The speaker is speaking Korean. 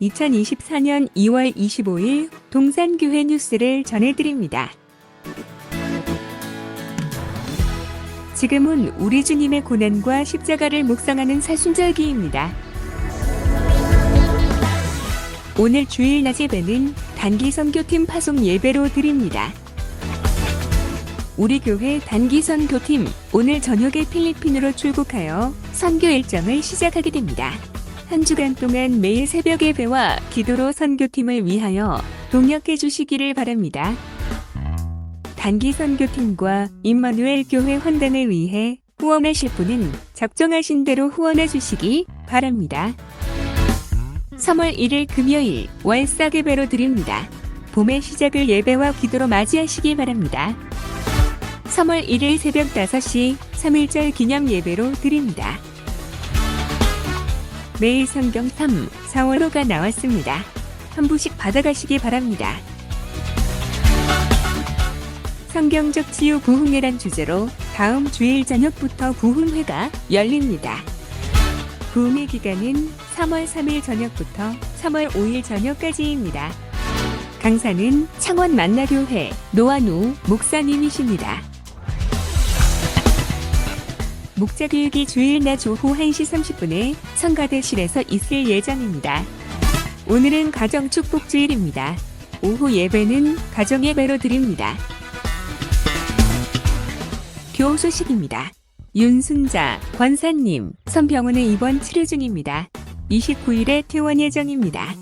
2024년 2월 25일 동산교회 뉴스를 전해드립니다. 지금은 우리 주님의 고난과 십자가를 묵상하는 사순절기입니다. 오늘 주일 낮 예배는 단기 선교팀 파송 예배로 드립니다. 우리 교회 단기 선교팀 오늘 저녁에 필리핀으로 출국하여 선교 일정을 시작하게 됩니다. 한 주간 동안 매일 새벽 예배와 기도로 선교팀을 위하여 동역해 주시기를 바랍니다. 단기 선교팀과 임마누엘 교회 헌단을 위해 후원하실 분은 적정하신 대로 후원해 주시기 바랍니다. 3월 1일 금요일 월삭 예배로 드립니다. 봄의 시작을 예배와 기도로 맞이하시기 바랍니다. 3월 1일 새벽 5시 3.1절 기념 예배로 드립니다. 매일 성경 3, 4월호가 나왔습니다. 한 부씩 받아가시기 바랍니다. 성경적 치유 부흥회란 주제로 다음 주일 저녁부터 부흥회가 열립니다. 부흥회 기간은 3월 3일 저녁부터 3월 5일 저녁까지입니다. 강사는 창원 만나교회 노한우 목사님이십니다. 목자교육이 주일 낮 오후 1시 30분에 성가대실에서 있을 예정입니다. 오늘은 가정축복주일입니다. 오후 예배는 가정예배로 드립니다. 교우 소식입니다. 윤순자, 권사님, 선병원에 입원 치료 중입니다. 29일에 퇴원 예정입니다.